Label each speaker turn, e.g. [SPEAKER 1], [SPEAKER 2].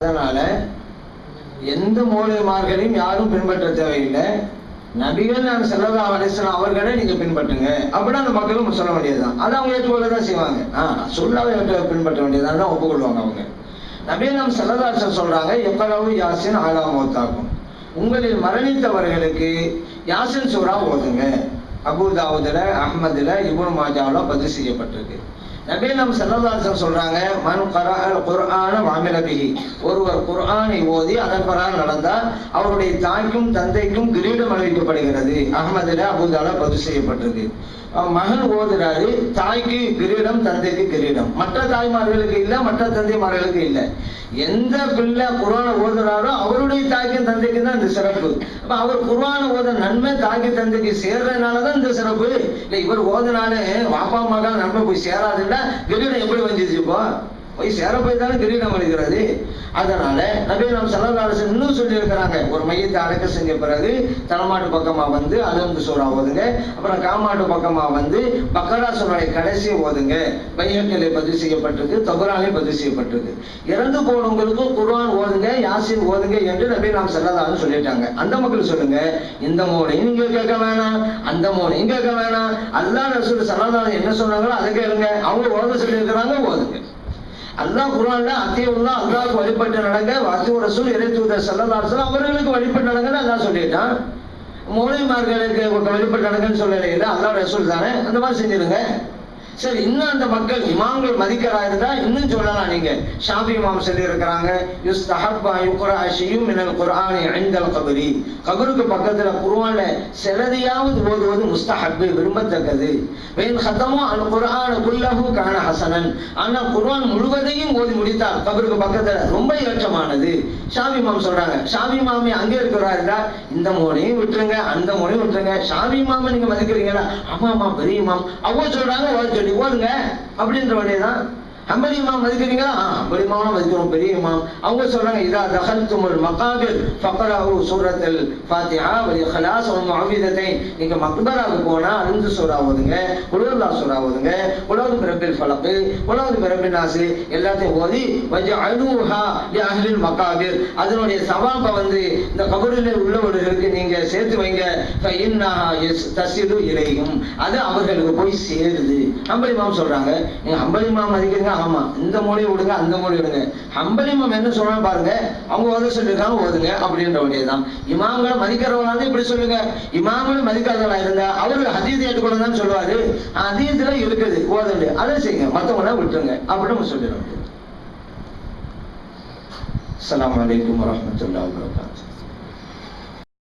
[SPEAKER 1] அதனால எந்த மூலியமார்களையும் யாரும் பின்பற்ற தேவையில்லை. நபிகள் நான் செல்லதா அலிஸ்லாம் அவர்களை நீங்க பின்பற்றுங்க. அப்படின்னா அந்த மக்களும் சொல்ல வேண்டியதுதான். அதை அவங்க ஏற்றுக்கொள்ள தான் செய்வாங்க. ஆஹ் சொல்லாவை பின்பற்ற வேண்டியதான் தான் ஒப்புக்கொள்வாங்க அவங்க. நபிகள் நாம் செல்லதாசன் சொல்றாங்க எப்பளவு யாசின் ஆலாமோத்தாக்கும் உங்களில் மரணித்தவர்களுக்கு யாசின் சூறா ஓதுங்க. அபுதாவுதுல அஹமதுல இபுன் மாஜாவில் பதிவு செய்யப்பட்டிருக்கு. நபீனம் செல்லதாசன் சொல்றாங்க மன் கரஅல் குர்ஆன வாமிலபிகி ஒருவர் குர்ஆனை ஓதி அதன் பிரகாரம் நடந்தால் அவருடைய தாய்க்கும் தந்தைக்கும் கிரீடம் அளிக்கப்படுகிறது அகமதுல அபுதால பதிவு செய்யப்பட்டிருக்கு மகன் ஓதுறாரு தாய்க்கு கிரீடம் தந்தைக்கு கிரீடம். மற்ற தாய்மார்களுக்கு இல்ல மற்ற தந்தைமார்களுக்கு இல்ல. எந்த பிள்ளை குரான ஓதுறாரோ அவர் தாய்க்கும் தந்தைக்கும் தான் இந்த சிறப்பு. அப்ப அவர் குர்வான ஓத நன்மை தாய்க்கு தந்தைக்கு சேர்றதுனாலதான் இந்த சிறப்பு. இல்ல இவர் ஓதுனாலே வாப்பா மகன் நன்மை போய் சேராதுன்னா கிரீடம் எப்படி வந்துச்சு இப்போ? போய் சேர போய் தானே கிரீடம் அளிக்கிறது அதனால நபி நாம் சல்லல்லாஹு இன்னும் சொல்லியிருக்கிறாங்க ஒரு மையத்தை அடக்க செஞ்ச பிறகு தலைமாட்டு பக்கமா வந்து அது வந்து சூறா ஓதுங்க. அப்புறம் காமாட்டு பக்கமா வந்து பக்கரா சூறாவை கடைசி ஓதுங்க. பையக்களை பதிவு செய்யப்பட்டிருக்கு தொகராலே பதிவு செய்யப்பட்டிருக்கு. இறந்து போனவங்களுக்கு குர்ஆன் யாசின் ஓதுங்க என்று நபி நாம் சல்லல்லாஹு சொல்லிட்டாங்க அந்த மக்கள் சொல்லுங்க இந்த மோனையும் நீங்க கேட்க வேணாம் அந்த மோனையும் கேட்க வேணாம். அல்லா ரசூல் சல்லல்லாஹு என்ன சொன்னாங்களோ அதை கேளுங்க. அவங்க ஓத சொல்லியிருக்கிறாங்க ஓதுங்க. அல்லாஹ் குர்ஆன்ல உள்ள அல்லாஹ்வுக்கு வழிபட்டு நடங்க வாத்திய ரசூல் இறை தூதர் அவர்களுக்கு வழிபட்டு நடங்கன்னு அல்லாஹ் சொல்லிட்டான் மௌலிமார்களுக்கு வழிபட்டு நடங்கன்னு சொல்லல அல்லா ரசூல் தானே? அந்த மாதிரி செஞ்சிருங்க. சரி இன்னும் அந்த மக்கள் இமாம்கள் மதிக்கிறா இருந்தா இன்னும் சொல்லலாம் நீங்க. ஷாபி இமாம் சொல்லி இருக்கிறாங்க யுஸ்தஹப்பா யுக்ரா ஷியும் மினல் குர்ஆனி இன்தல் கபரி. கபருக்கு பக்கத்துல குர்ஆன்ல சிலதையாவது ஓதுவது முஸ்தஹப்பு விரும்பத்தக்கது. வேன் ஹதமோ அல் குர்ஆன குல்லஹு கான ஹசனன். ஆனா குர்ஆன் முழுவதையும் ஓதி முடித்தால் கபருக்கு பக்கத்துல ரொம்ப ஏற்றமானது. ஷாபி இமாம் சொல்றாங்க ஷாபி இமாமி அங்கே இருக்கிறாருடா இந்த மோனையும் விட்டுருங்க அந்த மோனையும் விட்டுருங்க. ஷாபி இமாம நீங்க மதிக்கிறீங்களா? ஆமா ஆமா பெரிய இமாம். அவங்க சொல்றாங்க நீ ஓதுங்க அப்படின்ற வேண்டியதான் ஹம்பலி இமாம் மதிக்கிறீங்களா ஆ ஹம்பலி இமாம் மதிக்கிறோம் பெரிய இமாம். அவங்க சொல்றாங்க இதா தகல்துமுல் மகாபில் ஃபக்கராஹு சூரத்தில் ஃபாத்திஹா வல் ஹலாஸ் ஒரு முஅவ்விதத்தைன். நீங்க மக்பராவுக்கு போனா அருந்து சூறா ஓதுங்க குலுல்லாஹ் சூறா ஓதுங்க. குலவுது பிறப்பில் ஃபலக் குலவுது பிறப்பில் நாசு எல்லாத்தையும் ஓதி வஜஅலுஹா லி அஹ்லில் மகாபில் அதனுடைய சவாப வந்து இந்த கபரில் உள்ளவர்களுக்கு நீங்க சேர்த்து வைங்க. ஃபஇன்னஹா தசிலு இலையும். அது அவர்களுக்கு போய் சேருது. ஹம்பலி இமாம் சொல்றாங்க. நீங்க ஹம்பலி இமாம் மதிக்கிறீங்க ஆமா இந்த மொழி விடுங்க அந்த மொழி விடுங்க. ஹம்பலிமம் என்ன சொல்றாங்க பாருங்க அவங்க ஓத சொல்லியிருக்காங்க ஓதுங்க அப்படின்ற வேண்டியதுதான் இமாம்களை மதிக்கிறவங்களா வந்து இப்படி சொல்லுங்க. இமாம்களை மதிக்காதவங்களா இருந்தா அவரு ஹதீஸ் ஏற்றுக்கொள்ளதான் சொல்லுவாரு. ஹதீஸ்ல இருக்குது ஓதுண்டு அதை செய்யுங்க. மத்தவங்கள விட்டுருங்க அப்படின்னு சொல்லிட வேண்டியது அஸ்ஸலாமு அலைக்கும் வரஹ்மத்துல்லாஹி